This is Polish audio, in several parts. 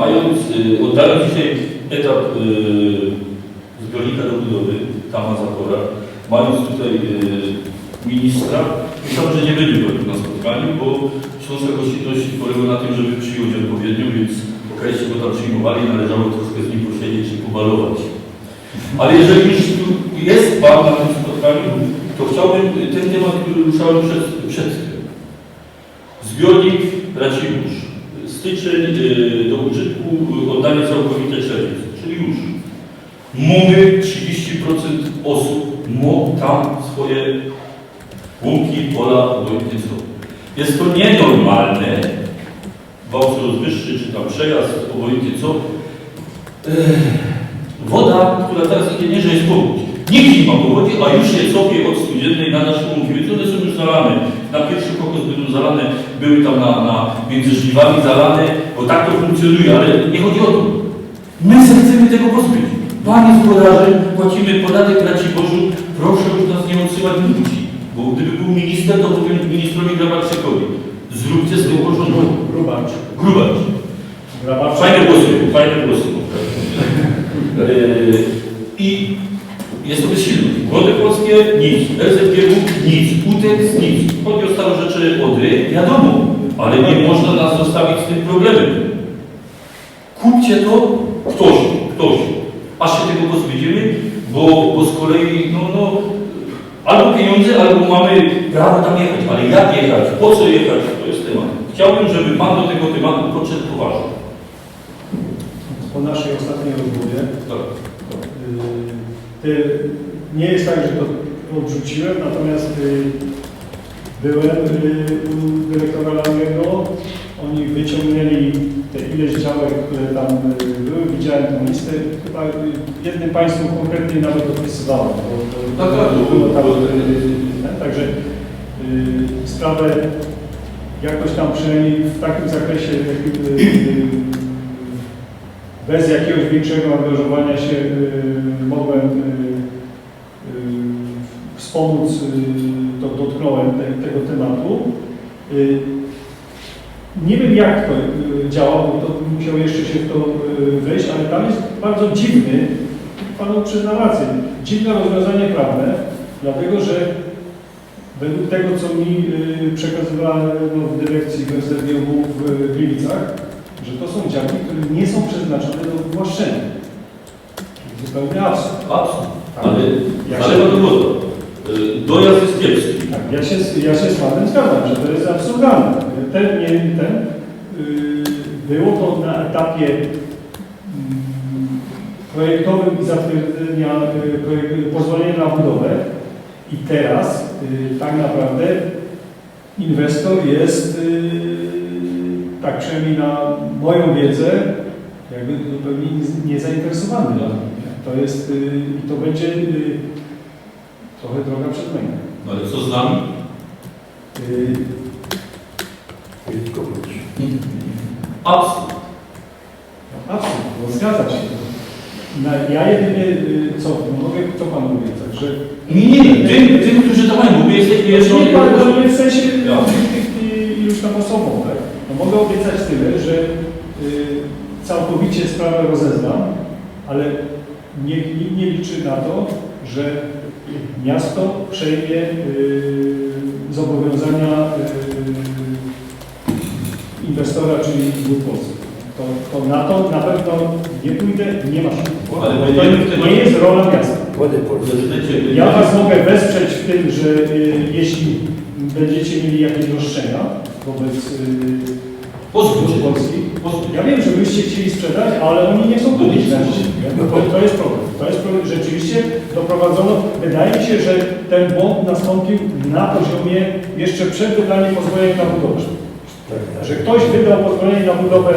mając, y, oddając dzisiaj etap y, zbiornika do budowy, tam na zaporach, mając tutaj y, ministra, myślałem, że nie będzie go na spotkaniu, bo Śląska Gościnność polega na tym, żeby przyjąć odpowiednio, więc w okresie go tam przyjmowali, należało troszkę z nim posiedzieć i pobalować. Ale jeżeli już tu jest Pan na tym spotkaniu, to chciałbym ten temat, który ruszałem przed, przed tym. Zbiornik Racibórz. Styczeń y, do użytku y, oddanie całkowite czerwiec, czyli już. Mamy 30% osób ma tam swoje łąki, pola obojętnie co. Jest to nienormalne, wał coraz wyższy, czy tam przejazd, obojętnie co. Woda, która teraz idzie, nie, że jest powódź. Nikt nie ma powodzi, a już się cofie od studziennej na nasze łąki, więc one są już zalane. Na pierwszy kokos będą zalane, były tam na, na między żniwami zalane, bo tak to funkcjonuje, ale nie chodzi o to. My se chcemy tego pozbyć. Panie gospodarze, płacimy podatek na Ci Bożu, proszę już nas nie odsyłać ludzi. Bo gdyby był minister, to powiem ministrowi Grabarczykowi. Zróbcie z tego porządku. Grubacz. Grubacz. Fajne głosy, fajne głosy. Yy, I jest to bezsilność. Wody polskie nic, RZGW nic, UTEX nic. Chodzi o stare rzeczy Odry, wiadomo, ale nie można nas zostawić z tym problemem. Kupcie to ktoś, ktoś, aż się tego pozbędziemy, bo, bo z kolei, no, no, albo pieniądze, albo mamy prawo tam jechać, ale jak jechać, po co jechać, to jest temat. Chciałbym, żeby Pan do tego tematu podszedł poważnie. Po naszej ostatniej rozmowie Tak. Y, nie jest tak, że to odrzuciłem, natomiast y, byłem y, u dyrektora Lamiego. Oni wyciągnęli te ileś działek, które tam były. Widziałem tą listę. Chyba jednym państwu konkretnie nawet odpisywałem. Bo, Tak, tak, to było tam, było- y, ten, także sprawę jakoś tam przynajmniej w takim zakresie bez jakiegoś większego angażowania się mogłem y, y, wspomóc, y, to dotknąłem te, tego tematu. Y, nie wiem jak to y, działa, bo to musiał jeszcze się w to y, wejść, ale tam jest bardzo dziwny, Panu przyznam rację, dziwne rozwiązanie prawne, dlatego że według tego, co mi y, przekazywano w dyrekcji GSDGW w Gliwicach, że to są działki, które nie są przeznaczone do wywłaszczenia. Zupełnie absurd. Absurd. Tak. Ale Jak zalewa się- dogoda. Y, Dojazd jest kiepski. Tak, ja się, ja się z Panem zgadzam, że to jest absurdalne. Ten, nie, ten, yy, było to na etapie mm, projektowym i zatwierdzenia projek- pozwolenia na budowę i teraz yy, tak naprawdę inwestor jest, yy, tak przynajmniej na moją wiedzę, jakby zupełnie nie- niezainteresowany. To jest, yy, i to będzie yy, trochę droga przed węglem. No ale co z nami? Absurd. Absolutnie, no zgadza się. Ja jedynie, y, co, no mogę, co Panu obiecać, że... Nie, nie, nie. Tym, tym którzy to mają, bo my jesteśmy jeszcze... nie, pan, to nie w sensie Ja. y, iluś tam osobom, tak? No mogę obiecać tyle, że y, całkowicie sprawę rozeznam, ale nie, nikt nie liczy na to, że miasto przejmie y, zobowiązania y, inwestora, czyli Polski. To, to na to na pewno nie pójdę, nie ma szans. Ale to tym- nie jest rola miasta. Ja Was mogę wesprzeć w tym, że y, jeśli będziecie mieli jakieś roszczenia wobec y, Pozwólcie. Polski, Pozwólcie. ja wiem, że byście chcieli sprzedać, ale oni nie chcą kupić na dzisiaj. No to, to jest problem. To jest problem. Rzeczywiście doprowadzono, wydaje mi się, że ten błąd nastąpił na poziomie jeszcze przed wydaniem pozwolenia na budowę. Że ktoś wydał pozwolenie na budowę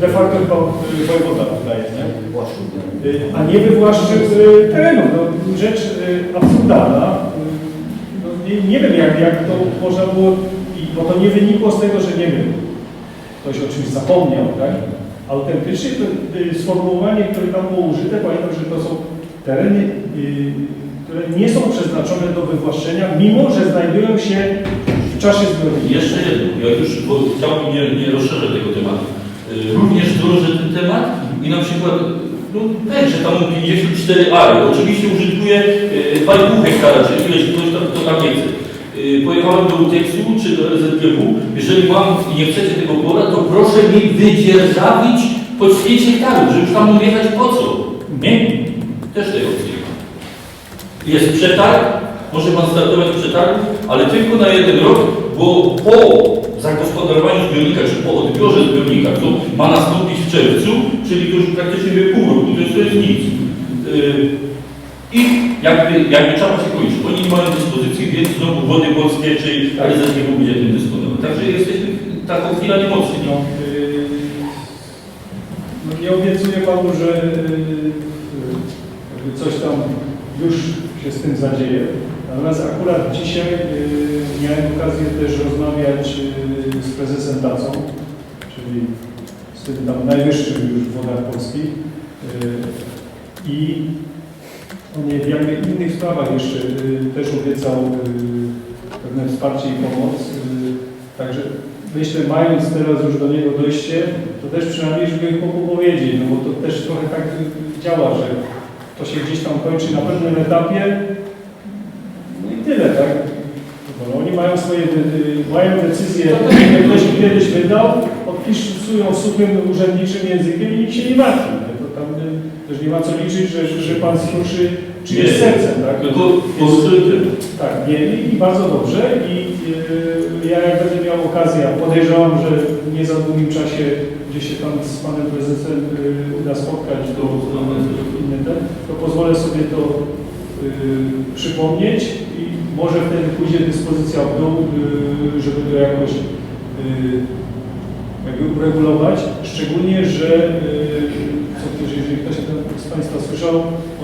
de facto chyba y, wojewoda wydaje, nie? Y, a nie wywłaszczył y, terenu. No, rzecz absurdalna. No, nie, nie wiem, jak, jak to można było, bo to nie wynikło z tego, że nie wiem, ktoś o czymś zapomniał, tak? Autentycznie to y, sformułowanie, które tam było użyte, pamiętam, że to są tereny, y, które nie są przeznaczone do wywłaszczenia, mimo że znajdują się w czasie zbiornika. Jeszcze jedno, jak już, bo chciałbym, nie, nie rozszerzę tego tematu. y, również drąży ten temat i na przykład no też, że tam 54 ary, oczywiście użytkuje y, 2,5 hektara, czy ileś ktoś tam, kto tam nie chce. Y, Pojechałem do UTEX-u czy do RZGW, jeżeli mam i nie chcecie tego pola, to proszę mi wydzierżawić pod 5 hektarów, że już tam jechać po co? Nie, też tej opcji nie ma. Jest przetarg, może Pan startować w przetargu, ale tylko na jeden rok, bo po zagospodarowaniu zbiornika, czy po odbiorze zbiornika, co ma nastąpić w czerwcu, czyli to już praktycznie pół roku, to jest, to jest nic. I jakby, jakby trzeba się kończyć. Oni nie mają dyspozycji, więc znowu Wody Polskie, czy RZGW będzie tym dysponować. Także jesteśmy taką chwilę niemocy. No, yy, no nie obiecuję Panu, że yy, jakby coś tam już się z tym zadzieje. Natomiast akurat dzisiaj yy, miałem okazję też rozmawiać yy, z prezesem Tacą, czyli z tym tam najwyższym już w wodach polskich. Yy, I nie- w jakby innych sprawach jeszcze yy, też obiecał yy, pewne wsparcie i pomoc. Yy, Także myślę, mając teraz już do niego dojście, to też przynajmniej, żeby mógł powiedzieć, no bo to też trochę tak działa, że to się gdzieś tam kończy na pewnym etapie, no i tyle, tak? No, oni mają swoje, mają decyzje, jak ktoś mi kiedyś wydał, odpisują suchym urzędniczym językiem i nikt się nie martwi. To y, też nie ma co liczyć, że, że pan skruszy czyjeś Nie. sercem, tak? Tylko poruszyłem. Tak, nie, i- bardzo dobrze i yy, ja jak będę miał okazję, podejrzewam, że w nie za długim czasie gdzieś się tam z panem prezesem yy, uda spotkać, to inny ten, to pozwolę sobie to yy, przypomnieć i może wtedy pójdzie dyspozycja w dół, yy, żeby to jakoś yy, jakby uregulować, szczególnie, że yy, też, jeżeli ktoś z Państwa słyszał,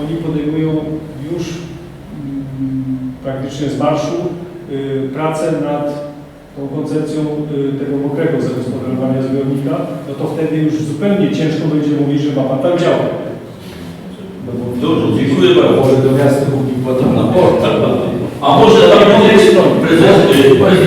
oni podejmują już mm, praktycznie z marszu y, pracę nad tą koncepcją y, tego mokrego zagospodarowania zbiornika, no to wtedy już zupełnie ciężko będzie mówić, że ma Pan tak działać. No bo Dobrze, dziękuję bardzo. Może do miasta płatną na port. A może tam jest prezes, prezes